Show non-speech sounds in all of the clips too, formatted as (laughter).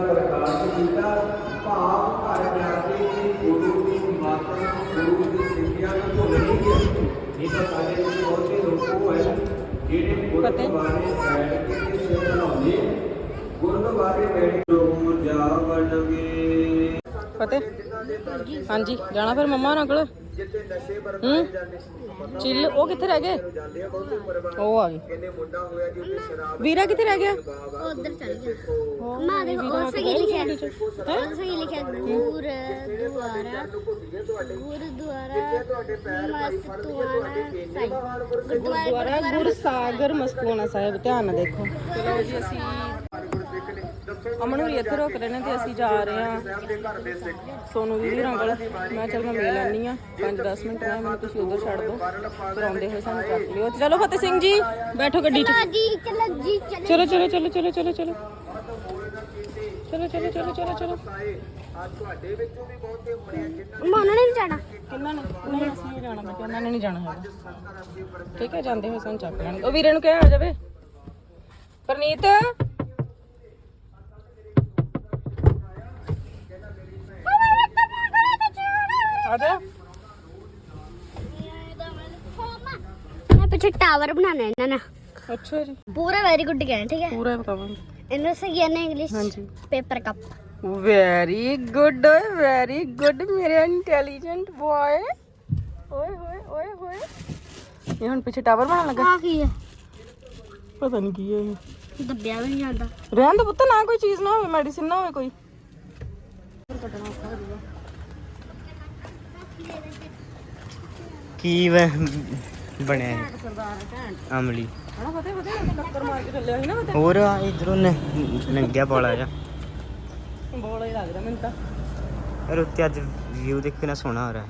ਪ੍ਰਕਾਸ਼ ਕੀਤਾ। ਭਾਵ ਘਰ ਜਾ ਕੇ ਕਿ ਗੁਰੂ ਦੀ ਮਾਤਰਾ ਗੁਰੂ ਦੀ ਸਿੱਖਿਆ ਨੂੰ ਭੁੱਲ ਨਹੀਂ ਗਏ ਨਹੀਂ ਤਾਂ ਸਾਡੇ ਵਿੱਚ ਬਹੁਤੇ ਲੋਕ ਉਹ ਹੈ ਜਿਹੜੇ ਗੁਰਦੁਆਰੇ ਬੈਠ ਕੇ ਤੇ ਸਿਰ ਬਣਾਉਂਦੇ ਗੁਰਦੁਆਰੇ ਬੈਠ ਕੇ ਰੋ ਜਾਵਣਗੇ ਫਤਿਹ। ਹਾਂਜੀ ਜਾਣਾ ਫਿਰ ਮੰਮਾ ਨਾਲ ਕੋਲ। ਜਿੱਥੇ ਨਸ਼ੇ ਪਰ ਹੂੰ? ਚਿੱਲ ਉਹ ਕਿੱਥੇ ਰਹਿ ਗਏ? ਉਹ ਆ ਗਏ। ਕਹਿੰਦੇ ਮੁੰਡਾ ਹੋਇਆ ਜੀ ਉਹਦੇ ਸ਼ਰਾਬ ਵੀਰਾ ਕਿੱਥੇ ਰਹਿ ਗਿਆ? ਉਧਰ ਚਲ ਗਿਆ। ਮਾਂ ਦੇ ਉਸ ਕੀ ਲਿਖਿਆ। ਉਸ ਕੀ ਲਿਖਿਆ ਗੁਰਦੁਆਰਾ ਗੁਰਦੁਆਰਾ ਮਸਤੂਆਣਾ ਸਾਹਿਬ ਗੁਰਦੁਆਰਾ ਗੁਰਦੁਆਰਾ ਗੁਰਸਾਗਰ ਮਸਤੂਆਣਾ ਸਾਹਿਬ ਧਿਆਨ ਨਾਲ ਦੇਖੋ। ਚਲੋ ਜੀ ਅਸੀਂ ਅਮਨ ਹੋਰੀ ਇੱਥੇ ਰੁਕ ਰਹੇ ਨੇ ਤੇ ਅਸੀਂ ਜਾ ਰਹੇ ਹਾਂ। ਸੋਨੂ ਵੀਰ ਹੋਰਾਂ ਕੋਲ। ਮੈਂ ਚੱਲ ਮੈਂ ਮਿਲ ਲੈਣੀ ਆ 5-10 ਮਿੰਟ ਮੈਂ ਮੈਨੂੰ ਤੁਸੀਂ ਉਧਰ ਛੱਡ ਦਿਓ। ਫਿਰ ਆਉਂਦੇ ਹੋਏ ਸਾਨੂੰ ਚੱਕ ਲਿਓ। ਤੇ ਚਲੋ ਫਤਿਹ ਸਿੰਘ ਜੀ ਬੈਠੋ ਗੱਡੀ 'ਚ। ਚਲ ਚਲ ਚਲੋ ਚਲੋ ਚਲੋ ਚਲੋ ਚਲੋ ਚਲੋ ਚਲੋ। ਚਲੋ ਚਲੋ ਅੱਜ ਤੁਹਾਡੇ ਵਿੱਚੋਂ ਵੀ ਬਹੁਤੇ ਹੋਣੇ ਆ ਜਿਨ੍ਹਾਂ ਨੇ ਨਹੀਂ ਜਾਣਾ। ਕਿੰਨਾ ਨੇ? ਨਹੀਂ ਅਸੀਂ ਨਹੀਂ ਜਾਣਾ। ਮੈਂ ਕਿਹਾ ਨੇ ਨਹੀਂ ਜਾਣਾ ਹੈਗਾ। ਠੀਕ ਹੈ ਜਾਂਦੇ ਹੋਏ ਸਾਨੂੰ ਚੱਕ ਲੈਣਗੇ। ਉਹ ਵੀਰੇ ਨੂੰ ਕਿਹਾ ਆ ਜਾਵੇ। ਪਰਨੀਤ? ਆਜਾ पीछे टावर बनाना है ना ना ਅੱਛਾ ਜੀ। पूरा वेरी गुड कहना ठीक है ਪੂਰਾ ਬਤਾਵਾਂਗੇ इन्होंने से ये ना इंग्लिश हाँ जी। पेपर कप ਵੈਰੀ ਗੁੱਡ ਓਏ ਵੈਰੀ ਗੁੱਡ ਮੇਰੇ ਇੰਟੈਲੀਜੈਂਟ ਬॉय ਓਏ ਹੋਏ ਓਏ ਹੋਏ। ਇਹ ਹੁਣ ਪਿੱਛੇ ਟਾਵਰ ਬਣਾਉਣ ਲੱਗਾ। हाँ की है ਪਤਾ ਨਹੀਂ ਕੀ ਹੈ ਇਹ। दब्बिया भी नहीं जाता ਰਹਿਣ ਦੇ ਪੁੱਤ ਨਾ ਕੋਈ ਚੀਜ਼ ਨਾ ਹੋਵੇ ਮੈਡੀਸਿਨ ਨਾ ਹੋਵੇ ਕੋਈ। ਕੀ ਵ- ਬਣਿਆ ਹੈ? ਅਮਲੀ। ਹਣਾ ਫਤਿਹ ਫਤਿਹ ਟੱਕਰ ਮਾਰ ਕੇ ਚੱਲਿਆ ਸੀ ਨਾ ਫਤਿਹ ਹੋਰ ਆ ਇਧਰੋਂ ਨੰਗਿਆ ਪੌਲਾ ਜਾ। ਬੋਲਾ ਹੀ ਲੱਗਦਾ ਮੈਨੂੰ ਤਾਂ ਯਾਰ ਉੱਤੇ ਅੱਜ ਵਿਊ ਦੇਖ ਕਿੰਨਾ ਸੋਹਣਾ ਹੋ ਰਿਹਾ ਹੈ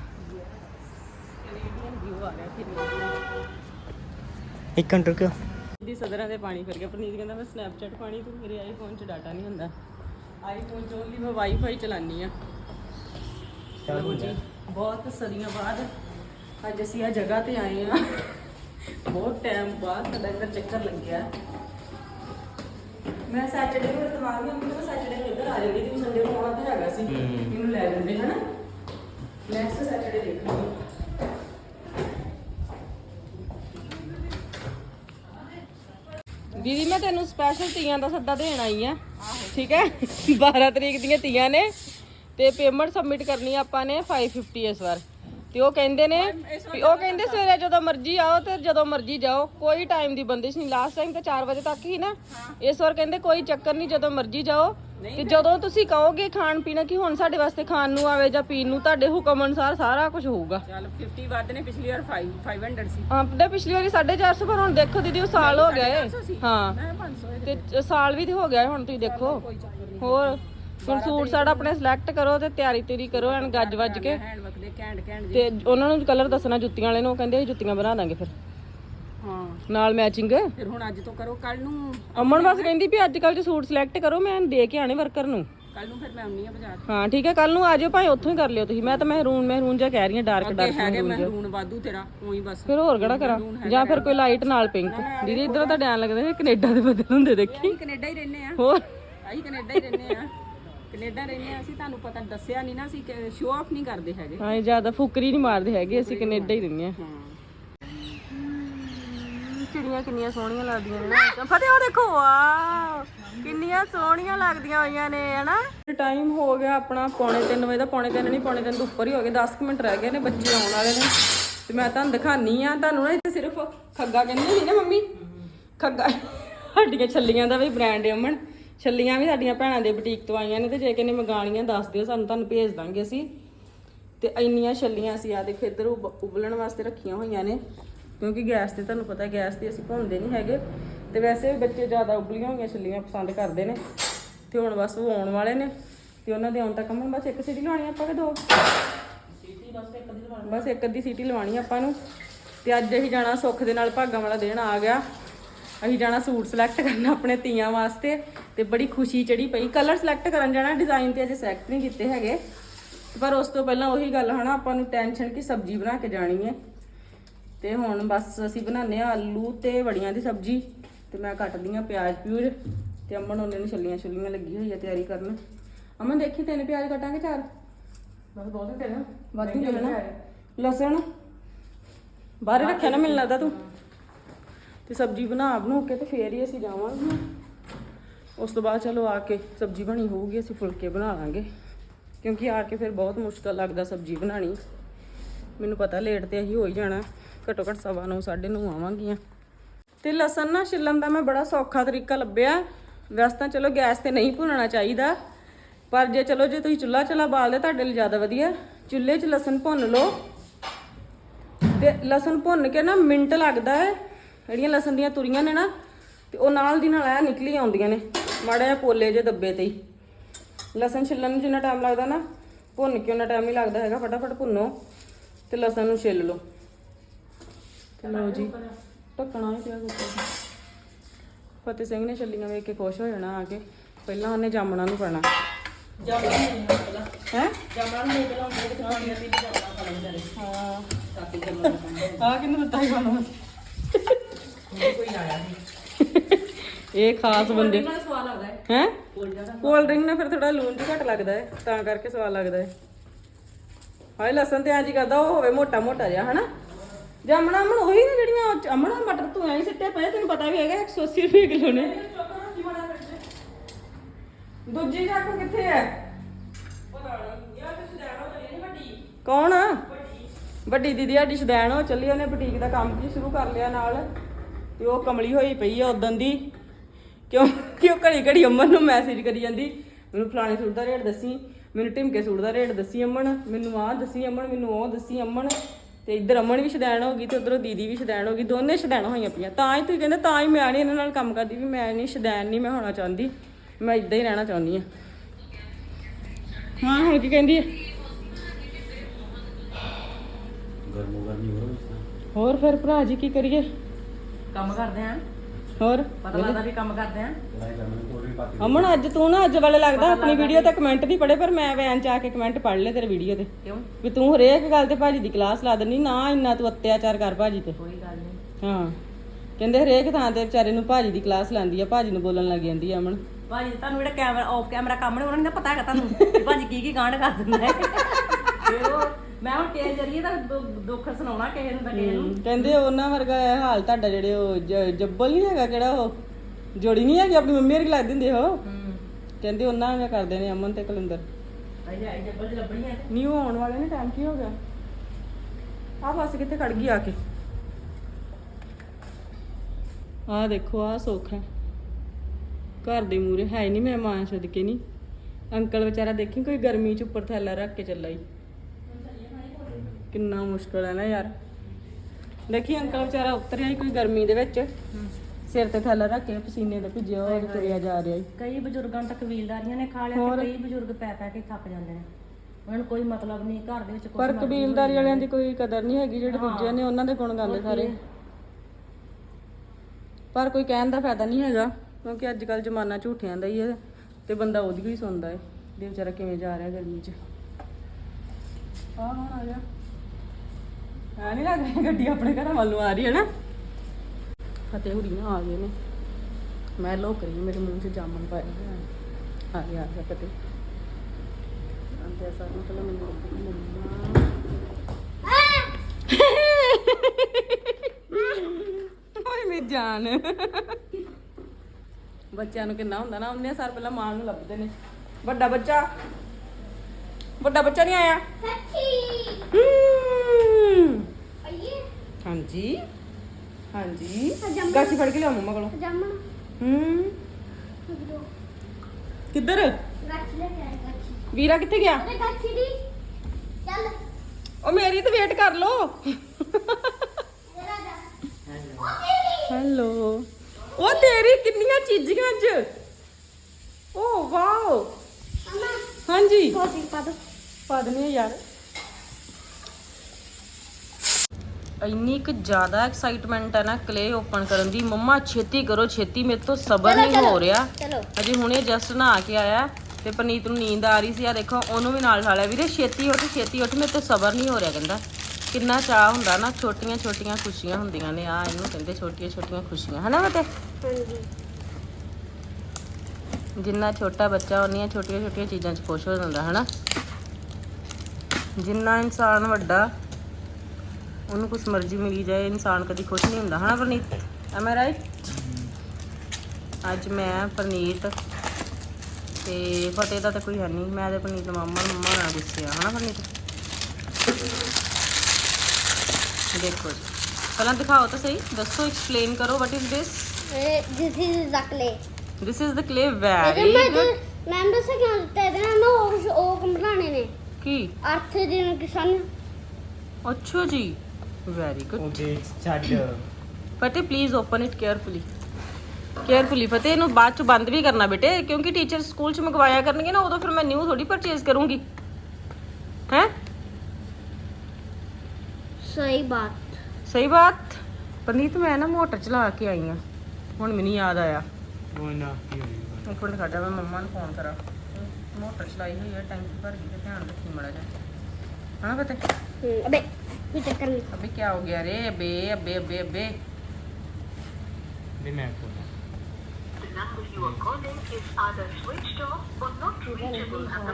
ਵਿਊ ਆ ਰਿਹਾ। ਫਿਰ ਇੱਕ ਘੰਟਾ ਕਿਉਂ ਦੀ ਸਦਰਾਂ ਦੇ ਪਾਣੀ ਫਿਰ ਗਿਆ। ਪਰਨੀਤ ਕਹਿੰਦਾ ਮੈਂ ਸਨੈਪਚੈਟ ਪਾਣੀ ਤੂੰ ਮੇਰੇ ਆਈਫੋਨ 'ਚ ਡਾਟਾ ਨਹੀਂ ਹੁੰਦਾ। ਆਈਫੋਨ 'ਚ ਓਨਲੀ ਮੈਂ ਵਾਈਫਾਈ ਚਲਾਨੀ ਆ। ਚਲੋ ਜੀ ਬਹੁਤ ਸਦੀਆਂ ਬਾਅਦ ਅੱਜ ਅਸੀਂ ਆ ਜਗ੍ਹਾ ਤੇ ਆਏ ਆ ਬਹੁਤ ਟਾਈਮ ਬਾਅਦ ਸਾਡਾ ਇੱਧਰ ਚੱਕਰ ਲੱਗਿਆ। ਮੈਂ ਸੈਟਰਡੇ ਨੂੰ ਇਤਵਾਰ ਨੂੰ ਮੈਂ ਸੈਟਰਡੇ ਨੂੰ ਇੱਧਰ ਆ ਜਾਂਦੀ ਤੇ ਸੰਡੇ ਨੂੰ ਆਉਣਾ ਤਾਂ ਹੈਗਾ ਸੀ। ਇਹਨੂੰ ਲੈ ਜਾਂਦੇ ਹਨਾ? ਨੈਕਸਟ ਸੈਟਰਡੇ ਦੇਖਾਂਗੇ। ਦੀਦੀ ਮੈਂ ਤੈਨੂੰ ਸਪੈਸ਼ਲ ਤੀਆਂ ਦਾ ਸੱਦਾ ਦੇਣ ਆਈ ਆ। ਠੀਕ ਹੈ? 12 ਤਰੀਕ ਦੀਆਂ ਤੀਆਂ ਨੇ ਤੇ ਪੇਮੈਂਟ ਸਬਮਿਟ ਕਰਨੀ ਆਪਾਂ ਨੇ 550 ਇਸ ਵਾਰ। ਤੇ ਉਹ ਕਹਿੰਦੇ ਨੇ ਵੀ ਉਹ ਕਹਿੰਦੇ ਸਵੇਰੇ ਜਦੋਂ ਮਰਜ਼ੀ ਆਓ ਤੇ ਜਦੋਂ ਮਰਜ਼ੀ ਜਾਓ ਕੋਈ ਟਾਈਮ ਦੀ ਬੰਦਿਸ਼ ਨਹੀਂ ਲਾਸਟ ਟਾਈਮ ਤਾਂ 4 ਵਜੇ ਤੱਕ ਹੀ ਨਾ। ਇਸ ਵਾਰ ਕਹਿੰਦੇ ਕੋਈ ਚੱਕਰ ਨਹੀਂ ਜਦੋਂ ਮਰਜ਼ੀ ਜਾਓ। ਤੇ ਜਦੋਂ ਤੁਸੀਂ ਕਹੋਗੇ ਖਾਣ ਪੀਣਾ ਕਿ ਹੁਣ ਸਾਡੇ ਵਾਸਤੇ ਖਾਣ ਨੂੰ ਆਵੇ ਜਾਂ ਪੀਣ ਨੂੰ ਤੁਹਾਡੇ ਹੁਕਮ ਅਨੁਸਾਰ ਸਾਰਾ ਕੁਝ ਹੋਊਗਾ। ਚੱਲ 50 ਵੱਧ ਨੇ ਪਿਛਲੀ ਵਾਰ 5 500 ਸੀ। ਆਪਦੇ ਪਿਛਲੀ ਵਾਰੀ 450 ਪਰ ਹੁਣ ਦੇਖੋ ਦੀਦੀ ਉਹ ਸਾਲ ਹੋ ਗਿਆ ਏ। ਹਾਂ। ਮੈਂ 500 ਤੇ ਸਾਲ ਵੀ ਤੇ ਹੋ ਗਿਆ ਹੁਣ ਤੁਸੀਂ ਦੇਖੋ। ਹੋਰ? ਹੁਣ ਸੂਟ ਸਾੜਾ ਆਪਣੇ ਸਿਲੈਕਟ ਕਰੋ ਤੇ ਤਿਆਰੀ ਤਿਆਰੀ ਕਰੋ ਐਨ ਗੱਜ ਵੱਜ ਕੇ। ਹੈਂਡ ਦੇ ਤੇ ਉਹਨਾਂ ਨੂੰ ਕਲਰ ਦੱਸਣਾ ਜੁੱਤੀਆਂ ਵਾਲੇ ਨੂੰ ਉਹ ਕਹਿੰਦੇ ਅਸੀਂ ਜੁੱਤੀਆਂ ਬਣਾ ਦਾਂਗੇ ਫਿਰ। ਹਾਂ। ਨਾਲ ਮੈਚਿੰਗ ਫਿਰ ਹੁਣ ਅੱਜ ਤੋਂ ਕਰੋ ਕੱਲ ਨੂੰ ਅਮਨ ਬਸ ਕਹਿੰਦੀ ਵੀ ਅੱਜ ਕੱਲ ਚ ਸੂਟ ਸਿਲੈਕਟ ਕਰੋ ਮੈਂ ਦੇ ਕੇ ਆਣੇ ਵਰਕਰ ਨੂੰ। ਕੱਲ ਨੂੰ ਫਿਰ ਮੈਂ ਆਉਣੀ ਆ ਬਾਜ਼ਾਰ। ਹਾਂ ਠੀਕ ਹੈ ਕੱਲ ਨੂੰ ਆ ਜਾਓ ਭਾਵੇਂ ਉੱਥੋਂ ਹੀ ਕਰ ਲਿਓ ਤੁਸੀਂ। ਮੈਂ ਤਾਂ ਮਹਿਰੂਨ ਮਹਿਰੂਨ ਜਿਹਾ ਕਹਿ ਰਹੀ ਹਾਂ ਡਾਰਕ ਡਾਰਕ ਹੈਗੇ ਮਹਿਰੂਨ ਵਾਧੂ ਤੇਰਾ ਉਹੀ ਬਸ। ਫਿਰ ਹੋਰ ਕਿਹੜਾ ਕਰਾਂ? ਜਾਂ ਫਿਰ ਕੋਈ ਲਾਈਟ ਨਾਲ ਪਿੰਕ ਦੀਦੀ ਇਧਰੋਂ ਤਾਂ ਡੈਨ ਲੱਗਦੇ ਨੇ ਕੈਨੇਡਾ ਦੇ ਬਦਲ ਹੁੰਦੇ ਦੇਖੀ। ਕੈਨੇਡਾ ਹੀ ਰਹਿੰਦੇ ਆ ਹੋਰ। ਅਸੀਂ ਕੈਨੇਡਾ ਹੀ ਰਹਿੰਦੇ ਆ ਕੈਨੇਡਾ ਰਹਿੰਦੇ ਆ ਅਸੀਂ ਤੁਹਾਨੂੰ ਪਤਾ ਦੱਸਿਆ ਨਹੀਂ ਨਾ ਅਸੀਂ ਸ਼ੋਅ ਆਫ ਨਹੀਂ ਕਰਦੇ ਹੈਗੇ। ਹਾਂ ਇਹ ਜ਼ਿਆਦਾ ਫੁਕਰੀ ਨਹੀਂ ਮਾਰਦੇ ਹੈਗੇ ਅਸੀਂ ਕੈਨੇਡਾ ਹੀ ਰਹਿੰਦੇ ਆ ਹਾਂ ਚਿੜੀਆਂ ਕਿੰਨੀਆਂ ਸੋਹਣੀਆਂ ਲੱਗਦੀਆਂ ਨੇ। ਨਾ ਫਤਿਹ ਉਹ ਦੇਖੋ ਵਾਓ ਕਿੰਨੀਆਂ ਸੋਹਣੀਆਂ ਲੱਗਦੀਆਂ ਹੋਈਆਂ ਨੇ ਹਨਾ? ਟਾਈਮ ਹੋ ਗਿਆ ਆਪਣਾ ਪੌਣੇ 3 ਵਜੇ ਦਾ ਪੌਣੇ 3 ਨਹੀਂ ਪੌਣੇ 3 ਤੋਂ ਉੱਪਰ ਹੀ ਹੋ ਗਏ 10 ਕੁ ਮਿੰਟ ਰਹਿ ਗਏ ਨੇ ਬੱਚੇ ਆਉਣ ਵਾਲੇ ਨੇ। ਤੇ ਮੈਂ ਤੁਹਾਨੂੰ ਦਿਖਾਨੀ ਆ ਤੁਹਾਨੂੰ ਨਾ ਇੱਥੇ ਸਿਰਫ ਖੱਗਾ ਕਹਿੰਦੇ ਸੀ ਨਾ ਮੰਮੀ? ਖੱਗਾ ਸਾਡੀਆਂ ਛੱਲੀਆਂ ਦਾ ਵੀ ਬ੍ਰਾਂਡ ਹੈ ਅਮਨ। ਛੱਲੀਆਂ ਵੀ ਸਾਡੀਆਂ ਭੈਣਾਂ ਦੇ ਬੁਟੀਕ ਤੋਂ ਆਈਆਂ ਨੇ ਤੇ ਜੇ ਕਿਨੇ ਮੰਗਾਣੀਆਂ ਦੱਸ ਦਿਓ, ਸਾਨੂੰ ਤੁਹਾਨੂੰ ਭੇਜ ਦਾਂਗੇ ਅਸੀਂ। ਤੇ ਇੰਨੀਆਂ ਛੱਲੀਆਂ ਅਸੀਂ ਆ ਦੇਖੋ, ਇੱਧਰ ਉਬ- ਉਬਲਣ ਵਾਸਤੇ ਰੱਖੀਆਂ ਹੋਈਆਂ ਨੇ। ਕਿਉਂਕਿ ਗੈਸ ਤੇ ਤੁਹਾਨੂੰ ਪਤਾ ਗੈਸ ਤੇ ਅਸੀਂ ਭੁੰਨਦੇ ਨਹੀਂ ਹੈਗੇ। ਤੇ ਵੈਸੇ ਵੀ ਬੱਚੇ ਜ਼ਿਆਦਾ ਉਬਲੀਆਂ ਹੋਈਆਂ ਛੱਲੀਆਂ ਪਸੰਦ ਕਰਦੇ ਨੇ। ਤੇ ਹੁਣ ਬਸ ਉਹ ਆਉਣ ਵਾਲੇ ਨੇ। ਤੇ ਉਹਨਾਂ ਦੇ ਆਉਣ ਤੱਕ ਅਮਨ ਬਸ ਇੱਕ ਸੀਟੀ ਲਵਾਉਣੀ ਆਪਾਂ ਕਿ ਦੋ? ਬਸ ਇੱਕ ਅੱਧੀ ਸੀਟੀ ਲਵਾਉਣੀ ਆਪਾਂ ਨੂੰ। ਤੇ ਅੱਜ ਅਸੀਂ ਜਾਣਾ ਸੁੱਖ ਦੇ ਨਾਲ ਭਾਗਾਂ ਵਾਲਾ ਦਿਨ ਆ ਗਿਆ। ਅਸੀਂ ਜਾਣਾ ਸੂਟ ਸਿਲੈਕਟ ਕਰਨਾ ਆਪਣੇ ਤੀਆਂ ਵਾਸਤੇ ਤੇ ਬੜੀ ਖੁਸ਼ੀ ਚੜੀ ਪਈ। ਕਲਰ ਸਿਲੈਕਟ ਕਰਨ ਜਾਣਾ ਡਿਜ਼ਾਈਨ ਤੇ ਅਜੇ ਸਿਲੈਕਟ ਨਹੀਂ ਕੀਤੇ ਹੈਗੇ। ਪਰ ਉਸ ਤੋਂ ਪਹਿਲਾਂ ਉਹੀ ਗੱਲ ਹਨਾ ਆਪਾਂ ਨੂੰ ਟੈਨਸ਼ਨ ਕਿ ਸਬਜ਼ੀ ਬਣਾ ਕੇ ਜਾਣੀ ਹੈ। ਤੇ ਹੁਣ ਬਸ ਅਸੀਂ ਬਣਾਉਂਦੇ ਆ ਆਲੂ ਤੇ ਵੜੀਆਂ ਦੀ ਸਬਜ਼ੀ ਤੇ ਮੈਂ ਕੱਟਦੀ ਆ ਪਿਆਜ਼ ਪਿਊਜ਼ ਤੇ ਅਮਨ ਉਹਨੇ ਨੂੰ ਛੱਲੀਆਂ ਛੁੱਲੀਆਂ ਲੱਗੀ ਹੋਈ ਆ ਤਿਆਰੀ ਕਰਨ। ਅਮਨ ਦੇਖੀ ਤਿੰਨ ਪਿਆਜ਼ ਕੱਟਾਂਗੇ ਚਾਰ? ਬਸ ਦੋ ਦਿਨ ਦੇਣਾ ਵਾਧੂ ਲੈਣਾ ਲਸਣ? ਬਾਹਰ ਰੱਖਿਆ ਨਾ ਮੈਨੂੰ ਲੱਗਦਾ ਤੂੰ। ਤੇ ਸਬਜ਼ੀ ਬਣਾ ਬਣੂ ਕੇ ਤੇ ਫੇਰ ਹੀ ਅਸੀਂ ਜਾਵਾਂਗੇ। ਉਸ ਤੋਂ ਬਾਅਦ ਚਲੋ ਆ ਕੇ ਸਬਜ਼ੀ ਬਣੀ ਹੋਊਗੀ, ਅਸੀਂ ਫੁਲਕੇ ਬਣਾ ਲਾਂਗੇ। ਕਿਉਂਕਿ ਆ ਕੇ ਫਿਰ ਬਹੁਤ ਮੁਸ਼ਕਲ ਲੱਗਦਾ ਸਬਜ਼ੀ ਬਣਾਣੀ ਮੈਨੂੰ ਪਤਾ ਲੇਟ ਤੇ ਅਸੀਂ ਹੋ ਹੀ ਜਾਣਾ। ਘੱਟੋ ਘੱਟ ਸਵਾ ਨੌ, ਸਾਢੇ ਨੌ ਆਵਾਂਗੀਆਂ। ਤੇ ਲਸਣ ਨਾ ਛਿੱਲਣ ਦਾ ਮੈਂ ਬੜਾ ਸੌਖਾ ਤਰੀਕਾ ਲੱਭਿਆ। ਵੈਸੇ ਤਾਂ ਚਲੋ ਗੈਸ ਤੇ ਨਹੀਂ ਭੁੰਨਣਾ ਚਾਹੀਦਾ। ਪਰ ਜੇ ਚਲੋ ਜੇ ਤੁਸੀਂ ਚੁੱਲ੍ਹਾ ਚਲਾ ਬਾਲਦੇ, ਤੁਹਾਡੇ ਲਈ ਜ਼ਿਆਦਾ ਵਧੀਆ। ਚੁੱਲ੍ਹੇ 'ਚ ਲਸਣ ਭੁੰਨ ਲਓ। ਤੇ ਲਸਣ ਭੁੰਨ ਕੇ ਨਾ ਮਿੰਟ ਲੱਗਦਾ ਹੈ। ਜਿਹੜੀਆਂ ਲਸਣ ਦੀਆਂ ਤੁਰੀਆਂ ਨੇ ਨਾ ਤੇ ਉਹ ਨਾਲ ਦੀ ਨਾਲ ਐ ਨਿਕਲੀ ਆਉਂਦੀਆਂ ਨੇ। ਮਾੜਾ ਜਿਹਾ ਪੋਲੇ ਜੇ ਦੱਬੇ ਤੇ ਹੀ। ਲਸਣ ਛਿੱਲਣ ਨੂੰ ਜਿੰਨਾ ਟਾਈਮ ਲੱਗਦਾ ਨਾ ਭੁੰਨ ਕੇ ਉਹਨਾਂ ਟਾਈਮ ਹੀ ਲੱਗਦਾ ਹੈਗਾ ਫਟਾਫਟ ਭੁੰਨੋ ਤੇ ਲਸਣ ਨੂੰ ਛਿੱਲ ਲਓ। ਤੇ ਲਓ ਜੀ ਢੱਕਣਾ ਹੀ ਪਿਆ ਕੁੱਕਰ ਫਤਿਹ ਸਿੰਘ ਨੇ ਛੱਲੀਆਂ ਵੇਖ ਕੇ ਖੁਸ਼ ਹੋ ਜਾਣਾ ਆ ਕੇ। ਪਹਿਲਾਂ ਉਹਨੇ ਜਾਮਣਾ ਨੂੰ ਪੈਣਾ ਜਾਮਣਾ ਨਹੀਂ ਪਹਿਲਾਂ। ਹੈ? ਜਾਮਣਾ ਨੂੰ ਪਹਿਲਾਂ ਹੁੰਦੇ ਤੇ ਪਾਣੀ ਦੀ ਜਾਮਣਾ ਲੈਂਦੇ ਨੇ ਹਾਂ ਕਾਫੀ ਜਾਮਣਾ ਆ ਕਿੰਨੂੰ ਦਿੱਤਾ ਹੀ ਕੋਈ ਆਇਆ ਨਹੀਂ ਇਹ ਖਾਸ ਬੰਦੇ ਬੜਾ ਹੈ। ਹੈ? ਕੋਲਡ ਡਰਿੰਕ ਨਾਲ ਫਿਰ ਥੋੜਾ ਲੂਣ ਜਿਹਾ ਘੱਟ ਲੱਗਦਾ ਹੈ ਤਾਂ ਕਰਕੇ ਸਵਾਦ ਲੱਗਦਾ ਹੈ। ਹਾਏ ਲਸਣ ਤੇ ਐਂ ਕਰਦਾ ਉਹ ਹੋਵੇ ਮੋਟਾ ਮੋਟਾ ਜਿਹਾ ਹਨਾ? ਜਾਮਣਾ ਅਮਣ ਉਹੀ ਨੇ ਜਿਹੜੀਆਂ ਉਹ ਅਮਣਾ ਮਟਰ ਤੂੰ ਐਂ ਸਿੱਟੇ ਪਏ ਤੈਨੂੰ ਪਤਾ ਵੀ ਹੈਗਾ 180 ਰੁਪਏ ਕਿਲੋ ਨੇ। ਦੂਜੀ ਚਾਕੂ ਕਿੱਥੇ ਹੈ? ਕੌਣ? ਵੱਡੀ। ਦੀਦੀ ਸਾਡੀ ਸ਼ਦੈਣ ਹੋ ਚੱਲੀ ਉਹਨੇ ਬੁਟੀਕ ਦਾ ਕੰਮ ਵੀ ਸ਼ੁਰੂ ਕਰ ਲਿਆ ਨਾਲ। ਤੇ ਉਹ ਕਮਲੀ ਹੋਈ ਪਈ ਆ ਉਦੋਂ ਦੀ। ਕਿਉਂ ਕਿਉਂ ਘੜੀ ਘੜੀ ਅਮਨ ਨੂੰ ਮੈਸੇਜ ਕਰੀ ਜਾਂਦੀ। ਮੈਨੂੰ ਫਲਾਣੇ ਸੂਟ ਦਾ ਰੇਟ ਦੱਸੀ ਮੈਨੂੰ ਢਿਮਕੇ ਸੂਟ ਦਾ ਰੇਟ ਦੱਸੀ ਅਮਨ ਮੈਨੂੰ ਆਹ ਦੱਸੀ ਅਮਨ ਮੈਨੂੰ ਉਹ ਦੱਸੀ ਅਮਨ। ਤੇ ਇੱਧਰ ਅਮਨ ਵੀ ਸ਼ਦੈਣ ਹੋ ਗਈ ਤੇ ਉਧਰੋਂ ਦੀਦੀ ਵੀ ਸ਼ਦੈਣ ਹੋ ਗਈ ਦੋਨੇ ਸ਼ਦੈਣ ਹੋਈਆਂ ਪਈਆਂ। ਤਾਂ ਹੀ ਤੁਸੀਂ ਕਹਿੰਦੇ ਤਾਂ ਹੀ ਮੈਂ ਨਹੀਂ ਇਹਨਾਂ ਨਾਲ ਕੰਮ ਕਰਦੀ ਵੀ ਮੈਂ ਨਹੀਂ ਸ਼ਦੈਣ ਨਹੀਂ ਮੈਂ ਹੋਣਾ ਚਾਹੁੰਦੀ। ਮੈਂ ਇਦਾਂ ਹੀ ਰਹਿਣਾ ਚਾਹੁੰਦੀ ਆ ਹਾਂ ਹੁਣ ਕੀ ਕਹਿੰਦੀ ਹੈ? ਗਰਮੋ ਗਰਮੀ ਹੋਰ ਫਿਰ ਭਰਾ ਜੀ ਕੀ ਕਰੀਏ? ਕੰਮ ਕਰਦੇ ਆ। ਹੋਰ? ਪਤਾ ਲੱਗਦਾ ਵੀ ਕੰਮ ਕਰਦੇ ਆ। ਅਮਨ ਅੱਜ ਤੂੰ ਨਾ ਅੱਜ ਵਾਲੇ ਲੱਗਦਾ ਆਪਣੀ ਵੀਡੀਓ ਤੇ ਕਮੈਂਟ ਨਹੀਂ ਪੜੇ ਪਰ ਮੈਂ ਵੈਨ ਚ ਆ ਕੇ ਕਮੈਂਟ ਪੜ ਲਏ ਤੇਰੇ ਵੀਡੀਓ ਤੇ। ਕਿਉਂ? ਵੀ ਤੂੰ ਹਰੇਕ ਗੱਲ ਤੇ ਭਾਜੀ ਦੀ ਕਲਾਸ ਲਾ ਦਿੰਦੀ ਨਾ ਇੰਨਾ ਤੂੰ ਅਤਿਆਚਾਰ ਕਰ ਭਾਜੀ ਤੇ। ਕੋਈ ਗੱਲ ਨਹੀਂ। ਹਾਂ। ਕਹਿੰਦੇ ਹਰੇਕ ਥਾਂ ਤੇ ਵਿਚਾਰੇ ਨੂੰ ਭਾਜੀ ਦੀ ਕਲਾਸ ਲਾਂਦੀ ਆ ਭਾਜੀ ਨੂੰ ਬੋਲਣ ਲੱਗ ਜਾਂਦੀ ਆ ਅਮਨ। ਭਾਜੀ ਤੁਹਾਨੂੰ ਜਿਹੜਾ ਕੈਮਰਾ ਆਫ ਕੈਮਰਾ ਕੰਮ ਨੇ ਉਹਨਾਂ ਨੂੰ ਪਤਾ ਹੈਗਾ ਤੁਹਾਨੂੰ ਭਾਜੀ ਕੀ ਕੀ ਕਾਂਡ ਕਰ ਦਿੰਦਾ ਹੈ। (laughs) ਫਿਰ ਉਹ ਮੈਂ ਹੁਣ ਕਿਸੇ ਜਰੀਏ ਦਾ ਦੁ- ਦੁੱਖ ਸੁਣਾਉਣਾ ਕਿਸੇ ਨੂੰ ਤਾਂ ਕਿਸੇ ਨੂੰ। ਕਹਿੰਦੇ ਉਹਨਾਂ ਵਰਗਾ ਇਹ ਹਾਲ ਤੁਹਾਡਾ ਜਿਹੜੇ ਉਹ ਜ- ਜੱਬਲ ਨਹੀਂ ਹੈਗਾ ਕਿਹੜਾ ਉਹ? ਜੋੜੀ ਨਹੀਂ ਹੈਗੀ ਆਪਣੀ ਮੰਮੀ ਵਰਗੀ ਲੱਗਦੀ ਹੁੰਦੇ ਉਹ? ਹੂੰ। ਕਹਿੰਦੇ ਉਹਨਾਂ ਵਾਂਗਾ ਕਰਦੇ ਨੇ ਅਮਨ ਤੇ ਕੁਲਿੰਦਰ ਆਈ ਆਈ ਜੱਬਲ ਚ ਲੱਭਣੀ ਹੈ ਨਿਊ ਆਉਣ ਵਾਲੇ ਨੇ ਟਾਈਮ ਕੀ ਹੋ ਗਿਆ? ਆ ਬੱਸ ਕਿੱਥੇ ਖੜ ਗਈ ਆ ਕੇ? ਆ ਦੇਖੋ ਆ ਸੁੱਖ ਹੈ। ਘਰ ਦੇ ਮੂਰੇ ਹੈ ਹੀ ਨਹੀਂ ਮੈਂ ਮਾਂ ਸਦਕੇ ਨਹੀਂ ਅੰਕਲ ਵਿਚਾਰਾ ਦੇਖੀ ਕੋਈ ਗਰਮੀ ਚ ਉੱਪਰ ਥੈਲਾ ਰੱਖ ਕੇ ਚੱਲਾ ਈ। ਕਿੰਨਾ ਮੁਸ਼ਕਲ ਹੈ ਨਾ ਯਾਰ। ਦੇਖੀ ਅੰਕਲ ਵਿਚਾਰਾ ਉਤਰਿਆ ਹੀ ਕੋਈ ਗਰਮੀ ਦੇ ਵਿੱਚ। ਸਿਰ ਤੇ ਥੈਲਾ ਰੱਖ ਕੇ ਪਸੀਨੇ ਤੇ ਭਿੱਜਿਆ ਹੋਇਆ ਤੁਰਿਆ ਜਾ ਰਿਹਾ ਈ। ਕਈ ਬਜ਼ੁਰਗਾਂ ਨੂੰ ਤਾਂ ਕਬੀਲਦਾਰੀਆਂ ਨੇ ਖਾ ਲਿਆ ਤੇ ਕਈ ਬਜ਼ੁਰਗ ਪੈ ਪੈ ਕੇ ਥੱਕ ਜਾਂਦੇ ਨੇ। ਉਹਨਾਂ ਨੂੰ ਕੋਈ ਮਤਲਬ ਨਹੀਂ ਘਰ ਦੇ ਵਿੱਚ ਕੁਝ ਪਰ ਕਬੀਲਦਾਰੀ ਵਾਲਿਆਂ ਦੀ ਕੋਈ ਕਦਰ ਨਹੀਂ ਹੈਗੀ ਜਿਹੜੇ ਦੂਜੇ ਨੇ ਉਹਨਾਂ ਦੇ ਗੁਣ ਗਾਉਂਦੇ ਸਾਰੇ। ਪਰ ਕੋਈ ਕਹਿਣ ਦਾ ਫਾਇਦਾ ਨਹੀਂ ਹੈਗਾ ਕਿਉਂਕਿ ਅੱਜ ਕੱਲ ਜ਼ਮਾਨਾ ਝੂਠਿਆਂ ਦਾ ਹੀ ਹੈ ਤੇ ਬੰਦਾ ਉਹਦੀ ਹੀ ਸੁਣਦਾ ਹੈ ਦੇ ਵਿਚਾਰਾ ਕਿਵੇਂ ਜਾ ਰਿਹਾ ਗਰਮੀ 'ਚ। ਆ ਹੁਣ ਆ ਗਿਆ। ਆ ਨਹੀਂ ਲੱਗ ਰਹੀ ਗੱਡੀ ਆਪਣੇ ਘਰਾਂ ਵੱਲ ਨੂੰ ਆ ਰਹੀ ਹੈ ਨਾ? ਫਤਿਹ ਹੁਰੀਆਂ ਆ ਗਏ ਨੇ। ਮੈਂ ਲੋਕ ਰਹੀ ਮੇਰੇ ਮੂੰਹ 'ਚ ਜਾਮਨ ਹੋਇਆ ਹੈ। ਆ ਗਿਆ ਆ ਗਿਆ ਫਤਿਹ। ਮੈਨੂੰ ਮੰਮਾ ਓਏ ਮੇਰੀ ਜਾਨ। ਬੱਚਿਆਂ ਨੂੰ ਕਿੰਨਾ ਹੁੰਦਾ ਨਾ ਉਹਨੇ ਸਾਰ ਪਹਿਲਾਂ ਮਾਂ ਨੂੰ ਲੱਭਦੇ ਨੇ। ਵੱਡਾ ਬੱਚਾ। ਵੱਡਾ ਬੱਚਾ ਨਹੀਂ ਆਇਆ? ਹਮ, ਆਈਏ ਹਾਂਜੀ। ਹਾਂਜੀ ਗਾਚੀ ਫੜ ਕੇ ਲਿਆ ਮੰਮਾ ਕੋਲੋਂ। ਜਾਮਣ ਹੂੰ। ਕਿੱਧਰ? ਗੱਛ ਲੈ ਕੇ ਆਏ ਗੱਛ ਵੀਰਾ ਕਿੱਥੇ ਗਿਆ? ਅਰੇ ਗੱਛ ਦੀ। ਚੱਲ। ਉਹ ਮੇਰੀ ਤੇ ਵੇਟ ਕਰ ਲੋ ਜਰਾ ਜਾ। ਹੈਲੋ। ਉਹ ਤੇਰੀ। ਕਿੰਨੀਆਂ ਚੀਜ਼ੀਆਂ ਅੱਜ? ਓ ਵਾਓ। ਅਮਾ ਹਾਂਜੀ। ਕੋਟੀ ਪਾ ਦੋ। ਪਾ ਦਨੀ ਯਾਰ। ਇੰਨੀ ਕੁ ਜ਼ਿਆਦਾ ਐਕਸਾਈਟਮੈਂਟ ਹੈ ਨਾ ਕਲੇ ਓਪਨ ਕਰਨ ਦੀ। ਮੰਮਾ ਛੇਤੀ ਕਰੋ ਛੇਤੀ। ਮੇਰੇ ਤੋਂ ਸਬਰ ਚਲੋ, ਨਹੀਂ ਚਲੋ। ਹੋ ਰਿਹਾ। ਚਲੋ। ਅਜੇ ਹੁਣੇ ਜਸਟ ਨਹਾ ਕੇ ਆਇਆ ਤੇ ਪਨੀਤ ਨੂੰ ਨੀਂਦ ਆ ਰਹੀ ਸੀ। ਆ ਦੇਖੋ ਉਹਨੂੰ ਵੀ ਨਾਲ ਠਾਲਿਆ ਵੀਰੇ ਛੇਤੀ ਉੱਠ ਛੇਤੀ ਉੱਠ। ਮੇਰੇ ਤੋਂ ਸਬਰ ਨਹੀਂ ਹੋ ਰਿਹਾ ਕਹਿੰਦਾ। ਕਿੰਨਾ ਚਾਹ ਹੁੰਦਾ ਨਾ ਛੋਟੀਆਂ ਛੋਟੀਆਂ ਖੁਸ਼ੀਆਂ ਹੁੰਦੀਆਂ ਨੇ। ਆ ਇਹਨੂੰ ਕਹਿੰਦੇ ਛੋਟੀਆਂ ਛੋਟੀਆਂ ਖੁਸ਼ੀਆਂ। ਹਨਾ ਬਤੇ ਹਾਂਜੀ। ਜਿੰਨਾ ਛੋਟਾ ਬੱਚਾ ਉਨੀਆਂ ਛੋਟੀਆਂ ਛੋਟੀਆਂ ਚੀਜ਼ਾਂ 'ਚ ਖੁਸ਼ ਹੋ ਜਾਂਦਾ ਹਨਾ? ਜਿੰਨਾ ਇਨਸਾਨ ਵੱਡਾ ਉਹਨੂੰ ਕੁਛ ਮਰਜ਼ੀ ਮਿਲੀ ਜਾਏ ਇਨਸਾਨ ਕਦੀ ਖੁਸ਼ ਨਹੀਂ ਹੁੰਦਾ। ਹਨਾ ਪ੍ਰਨੀਤ? ਐਮ ਆਈ ਰਾਈਟ ਅੱਜ ਮੈਂ ਪ੍ਰਨੀਤ ਤੇ ਫਤਿਹ ਦਾ ਤਾਂ ਕੋਈ ਹੈ ਨਹੀਂ। ਮੈਂ ਤੇ ਪ੍ਰਨੀਤ ਦਾ ਮਾਮਾ ਮੰਮਾ ਨਾਲ ਗੁੱਸੇ ਆ। ਹਨਾ ਪ੍ਰਨੀਤ? ਦੇਖੋ ਜੀ। ਪਹਿਲਾਂ ਦਿਖਾਓ ਤਾਂ ਸਹੀ। ਦੱਸੋ ਐਕਸਪਲੇਨ ਕਰੋ what is this this is the clay this is the clay very ਮੈਂ ਗੁੱਡ ਮੈਂ ਦੱਸਿਆ ਕਿਉਂ ਦਿੱਤਾ ਇਹਦੇ ਨਾਲ ਨਾ ਉਹ ਉਹ ਬਣਾਣੇ ਨੇ। ਕੀ? ਅਰਥ ਜਿਵੇਂ ਕਿਸਾਨ ਅੱਛਾ ਜੀ। ਵੈਰੀ ਗੁੱਡ ਓਕੇ ਛੱਡ Fateh please open it carefully carefully Fateh ਇਹਨੂੰ ਬਾਅਦ ਚ ਬੰਦ ਵੀ ਕਰਨਾ ਬੇਟੇ ਕਿਉਂਕਿ ਟੀਚਰ ਸਕੂਲ ਚ ਮੰਗਵਾਇਆ ਕਰਨਗੇ ਨਾ ਉਦੋਂ ਫਿਰ ਮੈਂ ਨਿਊ ਥੋੜੀ ਪਰਚੇਜ਼ ਕਰੂੰਗੀ। ਹੈ? ਸਹੀ ਬਾਤ। ਸਹੀ ਬਾਤ? ਪਰਨੀਤ ਮੈਂ ਨਾ ਮੋਟਰ ਚਲਾ ਕੇ ਆਈ ਆ। ਹੁਣ ਮੈਨੂੰ ਯਾਦ ਆਇਆ। ਉਹ ਨਾ ਕੀ ਹੋਈ ਇੱਕ ਮਿੰਟ ਖੜਾ ਮੈਂ ਮੰਮਾ ਨੂੰ ਫੋਨ ਕਰਾਂ। ਮੋਟਰ ਚਲਾਈ ਹੋਈ ਹੈ ਟੈਂਕੀ ਭਰ ਗਈ ਤੇ ਧਿਆਨ ਰੱਖੀ ਮੜਾ ਜਾ ਹਾਂ ਫਤਿਹ? ਹੂੰ, ਅਬੇ ਕੋਈ ਚੱਕਰ ਨਹੀਂ ਅਬੇ ਕੀ ਹੋ ਗਿਆ ਰੇ? ਅਬੇ ਅਬੇ ਅਬੇ ਅਬੇ। ਦੇ ਮੈਂ ਕੋਲ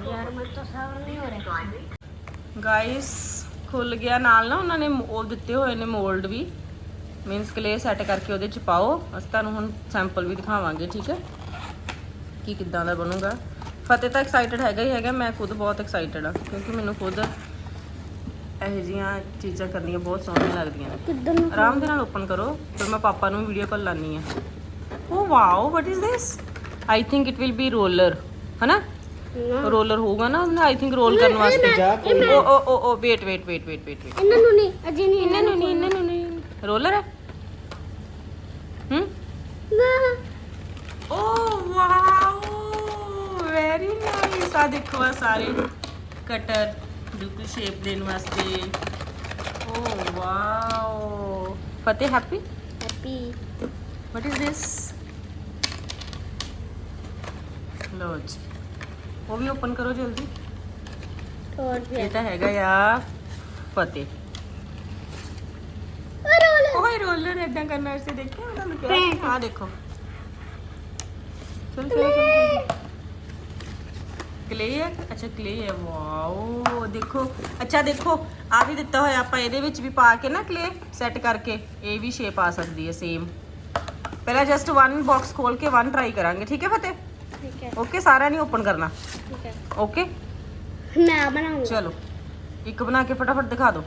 ਯਾਰ ਮੈਂ ਤਾਂ ਸਾਵਰ ਨਹੀਂ ਹੋ ਰਿਹਾ। ਗਾਇਸ ਖੁੱਲ ਗਿਆ ਨਾਲ ਨਾ ਉਹਨਾਂ ਨੇ ਉਹ ਦਿੱਤੇ ਹੋਏ ਨੇ ਮੋਲਡ ਵੀ। ਮੀਨਸ ਕਲੇ ਸੈੱਟ ਕਰਕੇ ਉਹਦੇ ਚ ਪਾਓ। ਅਸੀਂ ਤੁਹਾਨੂੰ ਹੁਣ ਸੈਂਪਲ ਵੀ ਦਿਖਾਵਾਂਗੇ ਠੀਕ ਹੈ? ਕੀ ਕਿੱਦਾਂ ਦਾ ਬਣੂਗਾ। ਫਤਿਹ ਤਾਂ ਐਕਸਾਈਟਡ ਹੈਗਾ ਹੀ ਹੈਗਾ ਮੈਂ ਖੁਦ ਬਹੁਤ ਐਕਸਾਈਟਡ ਆ ਕਿਉਂਕਿ ਮੈਨੂੰ ਖੁਦ ਇਹੋ ਜਿਹੀਆਂ ਚੀਜ਼ਾਂ ਕਰਨੀਆਂ ਬਹੁਤ ਸੋਹਣੀਆਂ ਲੱਗਦੀਆਂ ਨੇ। ਕਿੱਦਾਂ ਨੂੰ ਆਰਾਮ ਦੇ ਨਾਲ ਓਪਨ ਕਰੋ ਫਿਰ ਮੈਂ ਪਾਪਾ ਨੂੰ ਵੀਡੀਓ ਕਾਲ ਲਾਨੀ ਆ ਓ wow what is this I think it will be roller ਹਨਾ? ਰੋਲਰ ਹੋਊਗਾ ਨਾ ਆਈ ਥਿੰਕ ਰੋਲ ਕਰਨ ਵਾਸਤੇ। ਜਾ ਓ ਓ ਓ ਓ wait wait wait wait wait wait ਇਹਨਾਂ ਨੂੰ ਨਹੀਂ ਅਜੇ ਨਹੀਂ ਇਹਨਾਂ ਨੂੰ ਨਹੀਂ ਇਹਨਾਂ ਨੂੰ ਨਹੀਂ। ਰੋਲਰ ਹੈ? ਹੂੰ? ਨਾ। ਓ ਵਾਓ ਵੈਰੀ ਨਾਈਸ ਆ ਦੇਖੋ ਆ ਸਾਰੇ ਕਟਰ ਬਿਲਕੁਲ ਸ਼ੇਪ ਦੇਣ ਵਾਸਤੇ ਓ wow Fateh happy happy What is this? ਲੋ ਜੀ ਉਹ ਵੀ ਓਪਨ ਕਰੋ ਜਲਦੀ ਹੋਰ ਇਹ ਫਿਰ ਤਾਂ ਹੈਗਾ ਆ ਫਤਿਹ ਓਏ ਰੋਲਰ ਇਦਾਂ ਕਰਨਾ ਇਸੇ ਦੇਖਿਆ ਉਹਨਾਂ ਨੂੰ ਕਿਹਾ ਆ ਦੇਖੋ ਚਲ ਚਲ ਕਲੇ ਹੈ ਅੱਛਾ ਕਲੇ ਹੈ ਵਾਓ ਦੇਖੋ ਅੱਛਾ ਦੇਖੋ ਆ ਵੀ ਦਿੱਤਾ ਹੋਇਆ ਆਪਾਂ ਇਹਦੇ ਵਿੱਚ ਵੀ ਪਾ ਕੇ ਨਾ ਕਲੇ ਸੈੱਟ ਕਰਕੇ ਇਹ ਵੀ ਸ਼ੇਪ ਆ ਸਕਦੀ ਹੈ ਸੇਮ ਪਹਿਲਾਂ ਜਸਟ ਵਨ ਬਾਕਸ ਖੋਲ ਕੇ ਵਨ ਟਰਾਈ ਕਰਾਂਗੇ ਠੀਕ ਹੈ ਫਤਿਹ? ਠੀਕ ਹੈ। ਓਕੇ ਸਾਰਾ ਨਹੀਂ ਓਪਨ ਕਰਨਾ। ਠੀਕ ਹੈ। ਓਕੇ ਮੈਂ ਬਣਾਉਂਗਾ। ਚਲੋ ਇੱਕ ਬਣਾ ਕੇ ਫਟਾਫਟ ਦਿਖਾ ਦਿਓ।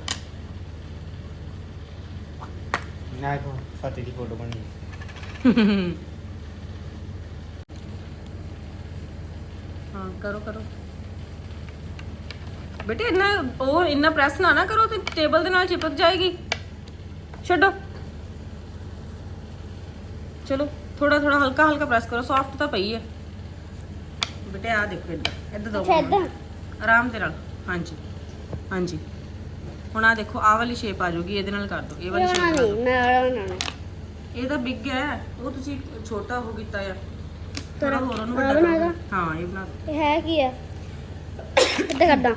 ਨਾ ਕੋ ਫਤਿਹ ਦੀ ਫੋਟੋ ਬਣੀ (laughs) ਕਰੋ ਕਰੋ। ਬੇਟੇ ਇੰਨਾ ਉਹ ਇੰਨਾ ਪ੍ਰੈਸ ਨਾ ਨਾ ਕਰੋ ਤੇ ਟੇਬਲ ਦੇ ਨਾਲ ਚਿਪਕ ਜਾਏਗੀ। ਛੱਡੋ। ਚਲੋ ਥੋੜਾ ਥੋੜਾ ਹਲਕਾ ਹਲਕਾ ਪ੍ਰੈਸ ਕਰੋ ਸੌਫਟ ਤਾਂ ਪਈ ਹੈ। ਬੇਟੇ ਆ ਦੇਖੋ ਇੱਧਰ ਇੱਧਰ ਦੋ ਅੱਛਾ ਇਦਾਂ ਆਰਾਮ ਦੇ ਨਾਲ। ਹਾਂਜੀ ਹਾਂਜੀ। ਹੁਣ ਆ ਦੇਖੋ ਆਹ ਵਾਲੀ ਸ਼ੇਪ ਆ ਜਾਊਗੀ ਇਹਦੇ ਨਾਲ ਕਰ ਦਿਓ ਇਹ ਇਹ ਵਾਲੀ ਬਣਾ ਸ਼ੇਪ ਨਹੀਂ ਮੈਂ ਵਾਲਾ ਬਣਾਉਣਾ। ਇਹ ਤਾਂ ਬਿੱਗ ਹੈ ਉਹ ਤੁਸੀਂ ਛੋਟਾ ਹੋ ਕੀਤਾ ਆ। ਥੋੜਾ ਹੋਰ ਉਹਨੂੰ ਵੱਡਾ ਬਣਾ ਕਰੋ। ਦਾਂ? ਹਾਂ ਇਹ ਬਣਾ ਦਿਓ, ਇਹ ਹੈ ਕੀ ਹੈ ਕਿੱਦਾਂ ਕਰਦਾ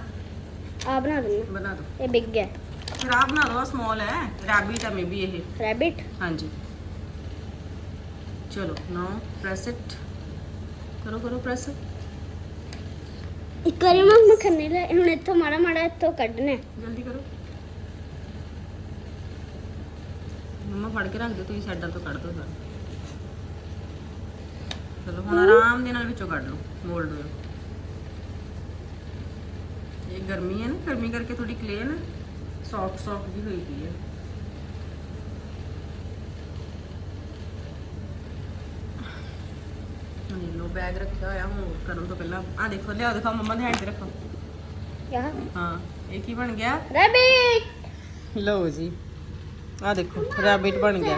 ਆ ਬਣਾ ਦਿੰਦਾ ਬਣਾ ਦਿਓ ਇਹ ਬਿਗ ਹੈ ਫਿਰ ਆਹ ਬਣਾ ਦਿਓ ਸਮਾਲ ਹੈ ਰੈਬਿਟ ਹੈ ਮੇਬੀ ਇਹ ਰੈਬਿਟ ਹਾਂਜੀ ਚਲੋ ਨਾਓ ਪ੍ਰੈਸ ਇਟ ਕਰੋ ਕਰੋ ਪ੍ਰੈਸ ਇੱਕ ਵਾਰੀ ਮੈਂ ਮਖੰਨੇ ਲੈ ਹੁਣ ਇੱਥੋਂ ਮਾੜਾ ਮਾੜਾ ਇੱਥੋਂ ਕੱਢਣਾ ਹੈ। ਜਲਦੀ ਕਰੋ ਮੰਮਾ ਫੜ ਕੇ ਰੱਖ ਦਿਓ ਤੁਸੀਂ ਸਾਈਡਾਂ ਤੋਂ ਕੱਢ ਦਿਓ ਸਾਰਾ ਚਲੋ ਹੁਣ ਆਰਾਮ ਦੇ ਨਾਲ ਵਿੱਚੋਂ ਕੱਢ ਲਓ ਮੋਲਡ ਨੂੰ ਇਹ ਗਰਮੀ ਹੈ ਨਾ ਗਰਮੀ ਕਰਕੇ ਥੋੜੀ ਕਲੇ ਨਾ ਸੌਫਟ ਸੌਫਟ ਵੀ ਹੋਈ ਪਈ ਹੈ। ਲੋ ਬੈਗ ਰੱਖਿਆ ਹੋਇਆ ਹੁਣ ਕਰਨ ਤੋਂ ਪਹਿਲਾਂ ਆ ਦੇਖੋ ਲਿਆ ਦਿਖਾਓ ਮੰਮਾ ਦੇ ਹੈਂਡ ਤੇ ਰੱਖੋ। ਯਾ ਹਾਂ ਇਹ ਕੀ ਬਣ ਗਿਆ? ਰੈਬਿਟ ਲਓ ਜੀ ਆ ਦੇਖੋ ਰੈਬਿਟ ਬਣ ਗਿਆ।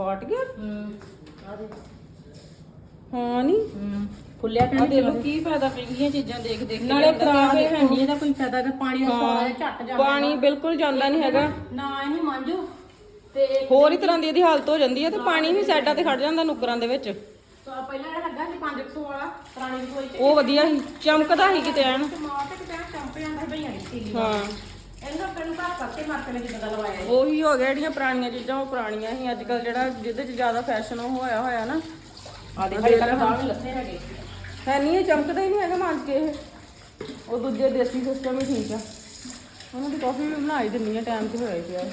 ਪਟ ਗਿਆ? ਹਾਂ। ਨਹੀਂ ਫੁੱਲਿਆ ਆ ਦੇਖ ਲਓ ਕੀ ਫਾਇਦਾ ਮਹਿੰਗੀਆਂ ਚੀਜ਼ਾਂ ਦੇਖ ਦੇਖ ਕੇ? ਨਾਲੇ ਖਰਾਬ ਤੇ ਹੈ ਨਹੀਂ ਇਹਦਾ ਕੋਈ ਫਾਇਦਾ ਤੇ ਪਾਣੀ ਦਾ ਹੈ। ਝੱਟ ਜਾ ਪਾਣੀ ਬਿਲਕੁਲ ਜਾਂਦਾ ਨਹੀਂ ਹੈਗਾ। ਨਾ ਇਹਨੂੰ ਮਾਂਜੋ। ਤੇ ਹੋਰ ਹੀ ਤਰ੍ਹਾਂ ਦੀ ਇਹਦੀ ਹਾਲਤ ਹੋ ਜਾਂਦੀ ਹੈ ਤੇ ਪਾਣੀ ਵੀ ਸਾਈਡਾਂ ਤੇ ਖੜ ਜਾਂਦਾ ਨੁਕਰਾਂ ਦੇ ਵਿੱਚ। ਤਾਂ ਪਹਿਲਾਂ ਜਿਹੜਾ ਲੱਗਾ ਸੀ 500 ਵਾਲਾ ਪੁਰਾਣੀ ਰਸੋਈ ਚ। ਉਹ ਵਧੀਆ ਸੀ ਚਮਕਦਾ ਸੀ ਕਿਤੇ ਐਨ। ਮਾਰ ਤੇ ਕਿਤੇ ਚੰਪ ਜਾਂਦਾ ਭਈਆਂ ਦੀ ਸੀਲੀ ਹਾਂ। ਇਹਨਾਂ ਤਾਂ ਉਹੀ ਹੋ ਗਿਆ ਜਿਹੜੀਆਂ ਪੁਰਾਣੀਆਂ ਚੀਜ਼ਾਂ ਉਹ ਪੁਰਾਣੀਆਂ ਸੀ। ਅੱਜ ਕੱਲ ਜਿਹੜਾ ਜਿਹਦੇ ਚ ਜ਼ਿਆਦਾ ਫੈਸ਼ਨ ਉਹ ਹੋਇਆ ਹੋਇਆ ਨਾ। ਆ ਦੇਖ ਹਰੇ ਤੱਕ ਬਾਹਰ ਵੀ ਲੱਥੇ ਹੈਗੇ। ਹੈ ਨਹੀਂ ਇਹ ਚਮਕਦਾ ਹੀ ਨਹੀਂ ਹੈਗਾ ਮਾਂਜ ਕੇ ਇਹ। ਉਹ ਦੂਜੇ ਦੇਸੀ ਸਿਸਟਮ ਹੀ ਠੀਕ ਆ। ਉਹਨਾਂ ਦੀ ਕਾਫੀ ਵੀ ਬਣਾ ਹੀ ਦਿੰਨੀ ਆ ਟਾਈਮ ਤੇ ਹੋਇਆ ਹੀ ਪਿਆ।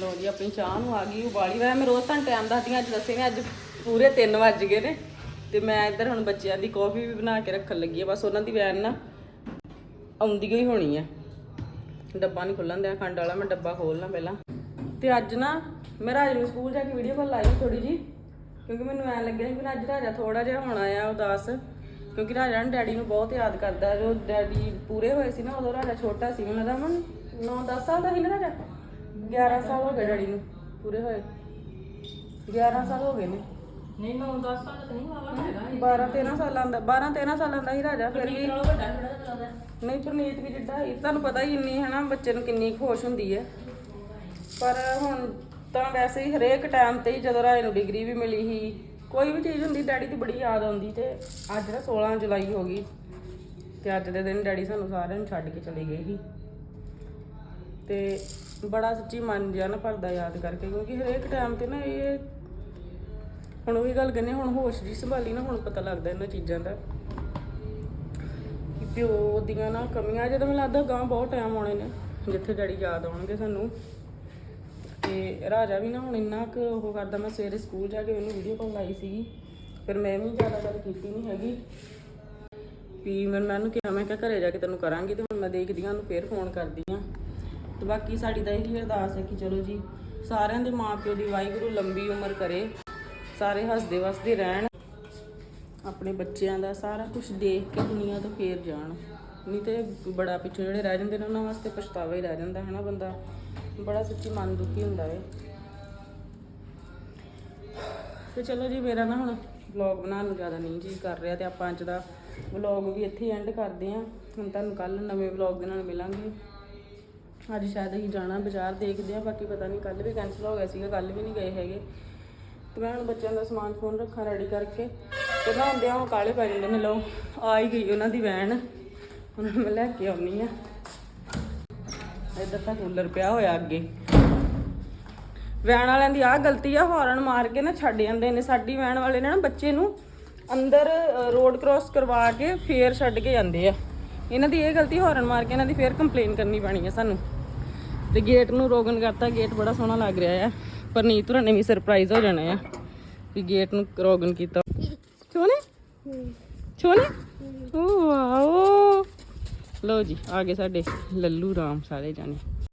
ਲੋ ਜੀ ਆਪਣੀ ਚਾਹ ਨੂੰ ਆ ਗਈ ਉਬਾਲੀ। ਵਾ ਮੈਂ ਰੋਜ਼ ਤੁਹਾਨੂੰ ਟਾਈਮ ਦੱਸਦੀ ਹਾਂ ਅੱਜ ਦੱਸੇ ਨੇ ਅੱਜ ਪੂਰੇ 3 ਵੱਜ ਗਏ ਨੇ। ਤੇ ਮੈਂ ਇੱਧਰ ਹੁਣ ਬੱਚਿਆਂ ਦੀ ਕਾਫੀ ਵੀ ਬਣਾ ਕੇ ਰੱਖਣ ਲੱਗੀ ਆ ਬਸ ਉਹਨਾਂ ਦੀ ਵੈਨ ਨਾ ਆਉਂਦੀ ਹੀ ਹੋਣੀ ਆ। ਡੱਬਾ ਨਹੀਂ ਖੁੱਲਣ ਦਿਆ, ਖੰਡ ਵਾਲਾ ਮੈਂ ਡੱਬਾ ਖੋਲਣਾ ਪਹਿਲਾਂ। ਤੇ ਅੱਜ ਨਾ ਮੈਂ ਰਾਜ ਨੂੰ ਸਕੂਲ ਜਾ ਕੇ ਵੀਡੀਓ ਕਾਲ ਲਾਈ ਥੋੜੀ ਜੀ ਕਿਉਂਕਿ ਮੈਨੂੰ ਐ ਲੱਗਿਆ ਸੀ ਵੀ ਅੱਜ ਰਾਜਾ ਥੋੜਾ ਜਿਹਾ ਹੋਣਾ ਆ ਉਦਾਸ ਕਿਉਂਕਿ ਰਾਜਾ ਨੇ ਡੈਡੀ ਨੂੰ ਬਹੁਤ ਯਾਦ ਕਰਦਾ ਜੋ ਡੈਡੀ ਪੂਰੇ ਹੋਏ ਸੀ ਨਾ ਉਦੋਂ ਰਾਜਾ ਛੋਟਾ ਸੀ, ਉਹਨਾਂ ਦਾ ਮਨ 9-10 ਸਾਲ ਦਾ ਸੀ ਨਾ ਰਾਜਾ। 11 ਸਾਲ ਹੋ ਗਏ ਡੈਡੀ ਨੂੰ ਪੂਰੇ ਹੋਏ। 11 ਸਾਲ ਹੋ ਗਏ ਨੇ। ਨਹੀਂ 9 10 ਸਾਲ ਤਾਂ ਨਹੀਂ ਵਾਵਾ ਹੈਗਾ 12 13 ਸਾਲਾਂ ਦਾ 12 13 ਸਾਲਾਂ ਦਾ ਹੀ ਰਾਜਾ ਫਿਰ ਵੀ। ਚਲੋ ਵੱਡਾ ਥੋੜਾ ਜਿਹਾ ਲੱਗਦਾ ਨਹੀਂ ਪ੍ਰਨੀਤ ਵੀ ਜਿੱਦਾਂ ਇਹ ਤੁਹਾਨੂੰ ਪਤਾ ਹੀ ਇੰਨੀ ਹੈ ਨਾ ਬੱਚੇ ਨੂੰ ਕਿੰਨੀ ਖੁਸ਼ ਹੁੰਦੀ ਹੈ। ਪਰ ਹੁਣ ਤਾਂ ਵੈਸੇ ਹੀ ਹਰੇਕ ਟਾਈਮ ਤੇ ਹੀ ਜਦੋਂ ਰਾਏ ਨੂੰ ਡਿਗਰੀ ਵੀ ਮਿਲੀ ਸੀ ਕੋਈ ਵੀ ਚੀਜ਼ ਹੁੰਦੀ ਡੈਡੀ ਦੀ ਬੜੀ ਯਾਦ ਆਉਂਦੀ ਤੇ ਅੱਜ ਨਾ 16 ਜੁਲਾਈ ਹੋ ਗਈ ਤੇ ਅੱਜ ਦੇ ਦਿਨ ਡੈਡੀ ਸਾਨੂੰ ਸਾਰਿਆਂ ਨੂੰ ਛੱਡ ਕੇ ਚਲੇ ਗਏ ਸੀ। ਤੇ ਬੜਾ ਸੱਚੀ ਮਨ ਜਿਹਾ ਨਾ ਭਰਦਾ ਯਾਦ ਕਰਕੇ ਕਿਉਂਕਿ ਹਰੇਕ ਟਾਈਮ ਤੇ ਨਾ ਇਹ ਹੁਣ ਉਹੀ ਗੱਲ ਕਹਿੰਦੇ ਹੁਣ ਹੋਸ਼ ਜੀ ਸੰਭਾਲੀ ਨਾ, ਹੁਣ ਪਤਾ ਲੱਗਦਾ ਇਹਨਾਂ ਚੀਜ਼ਾਂ ਦਾ ਪਿਓ ਦੀਆਂ ਨਾ ਕਮੀਆਂ ਜਦੋਂ ਮੈਨੂੰ ਲੱਗਦਾ ਗਾਂ ਬਹੁਤ ਟਾਈਮ ਆਉਣੇ ਨੇ, ਜਿੱਥੇ ਡੈਡੀ ਯਾਦ ਆਉਣਗੇ ਸਾਨੂੰ। ਤੇ ਰਾਜਾ ਵੀ ਨਾ ਹੁਣ ਇੰਨਾ ਕੁ ਉਹ ਕਰਦਾ, ਮੈਂ ਸਵੇਰੇ ਸਕੂਲ ਜਾ ਕੇ ਉਹਨੂੰ ਵੀਡੀਓ ਕਾਲ ਲਾਈ ਸੀਗੀ, ਫਿਰ ਮੈਂ ਵੀ ਜ਼ਿਆਦਾ ਗੱਲ ਕੀਤੀ ਨਹੀਂ ਹੈਗੀ। ਵੀ ਮੈਂ ਮੈਨੂੰ ਕਿਹਾ, ਮੈਂ ਕਿਹਾ ਘਰੇ ਜਾ ਕੇ ਤੈਨੂੰ ਕਰਾਂਗੀ ਤੇ ਹੁਣ ਮੈਂ ਦੇਖਦੀ ਹਾਂ, ਉਹਨੂੰ ਫੇਰ ਫੋਨ ਕਰਦੀ ਹਾਂ। ਤੇ ਬਾਕੀ ਸਾਡੀ ਤਾਂ ਇਹੀ ਅਰਦਾਸ ਹੈ ਕਿ ਚਲੋ ਜੀ, ਸਾਰਿਆਂ ਦੇ ਮਾਪਿਓ ਦੀ ਵਾਹਿਗੁਰੂ ਲੰਬੀ ਉਮਰ ਕਰੇ। ਸਾਰੇ ਹੱਸਦੇ ਵਸਦੇ ਰਹਿਣ। ਆਪਣੇ ਬੱਚਿਆਂ ਦਾ ਸਾਰਾ ਕੁਝ ਦੇਖ ਕੇ ਦੁਨੀਆ ਤੋਂ ਫੇਰ ਜਾਣ। ਨਹੀਂ ਤੇ ਬੜਾ ਪਿੱਛੇ ਜਿਹੜੇ ਰਹਿ ਜਾਂਦੇ ਨੇ, ਉਹਨਾਂ ਵਾਸਤੇ ਪਛਤਾਵਾ ਹੀ ਰਹਿ ਜਾਂਦਾ ਹੈ ਨਾ ਬੰਦਾ? ਬੜਾ ਸੱਚੀ ਮਨ ਦੁਖੀ ਹੁੰਦਾ ਵੇ। ਤੇ ਚਲੋ ਜੀ, ਮੇਰਾ ਨਾ ਹੁਣ ਵਲੌਗ ਬਣਾਉਣ ਨੂੰ ਜ਼ਿਆਦਾ ਨਹੀਂ ਜੀ ਕਰ ਰਿਹਾ ਤੇ ਆਪਾਂ ਅੱਜ ਦਾ ਵਲੌਗ ਵੀ ਇੱਥੇ ਐਂਡ ਕਰਦੇ ਆਂ ਹੁਣ ਤੁਹਾਨੂੰ ਕੱਲ ਨਵੇਂ ਵਲੌਗ ਦੇ ਨਾਲ ਮਿਲਾਂਗੇ। ਅੱਜ ਸ਼ਾਇਦ ਅਸੀਂ ਜਾਣਾ ਬਾਜ਼ਾਰ ਦੇਖਦੇ ਆਂ ਬਾਕੀ ਪਤਾ ਨਹੀਂ, ਕੱਲ ਵੀ ਕੈਨਸਲ ਹੋ ਗਿਆ ਸੀਗਾ, ਕੱਲ ਵੀ ਨਹੀਂ ਗਏ ਹੈਗੇ। ਤੇ ਮੈਂ ਹੁਣ ਬੱਚਿਆਂ ਦਾ ਸਮਾਨ ਫੋਨ ਰੱਖਾਂ ਰੈਡੀ ਕਰਕੇ। ਤੇ ਨਾ ਆ ਉਹ ਕਾਲੇ ਪੈ ਜਾਂਦੇ ਨੇ ਲੋ ਆ ਹੀ ਗਈ ਉਹਨਾਂ ਦੀ ਵੈਨ ਹੁਣ ਮੈਂ ਲੈ ਕੇ ਆਉਣੀ ਆ। ਇੱਧਰ ਤਾਂ ਕੂਲਰ ਪਿਆ ਹੋਇਆ ਅੱਗੇ। ਵੈਨ ਵਾਲਿਆਂ ਦੀ ਆਹ ਗਲਤੀ ਆ, ਹਾਰਨ ਮਾਰ ਕੇ ਨਾ ਛੱਡ ਜਾਂਦੇ ਨੇ। ਸਾਡੀ ਵੈਨ ਵਾਲੇ ਨੇ ਨਾ ਬੱਚੇ ਨੂੰ ਅੰਦਰ ਰੋਡ ਕ੍ਰਾਸ ਕਰਵਾ ਕੇ ਫੇਰ ਛੱਡ ਕੇ ਜਾਂਦੇ ਆ। ਇਹਨਾਂ ਦੀ ਇਹ ਗਲਤੀ, ਹਾਰਨ ਮਾਰ ਕੇ ਇਹਨਾਂ ਦੀ ਫੇਰ ਕੰਪਲੇਨ ਕਰਨੀ ਪੈਣੀ ਆ ਸਾਨੂੰ। ਤੇ ਗੇਟ ਨੂੰ ਰੋਗਨ ਕਰਤਾ ਗੇਟ ਬੜਾ ਸੋਹਣਾ ਲੱਗ ਰਿਹਾ ਆ। ਪਰ ਨੀਤ ਹੋਰਾਂ ਨੇ ਵੀ ਸਰਪ੍ਰਾਈਜ਼ ਹੋ ਜਾਣਾ ਆ ਵੀ ਗੇਟ ਨੂੰ ਰੋਗਨ ਕੀਤਾ। ਛੋਨੇ ਛੋਨੇ ਓ ਵਾਓ ਲੋ ਜੀ ਆ ਗਏ ਸਾਡੇ ਲੱਲੂ ਰਾਮ ਸਾਰੇ ਜਾਣੇ।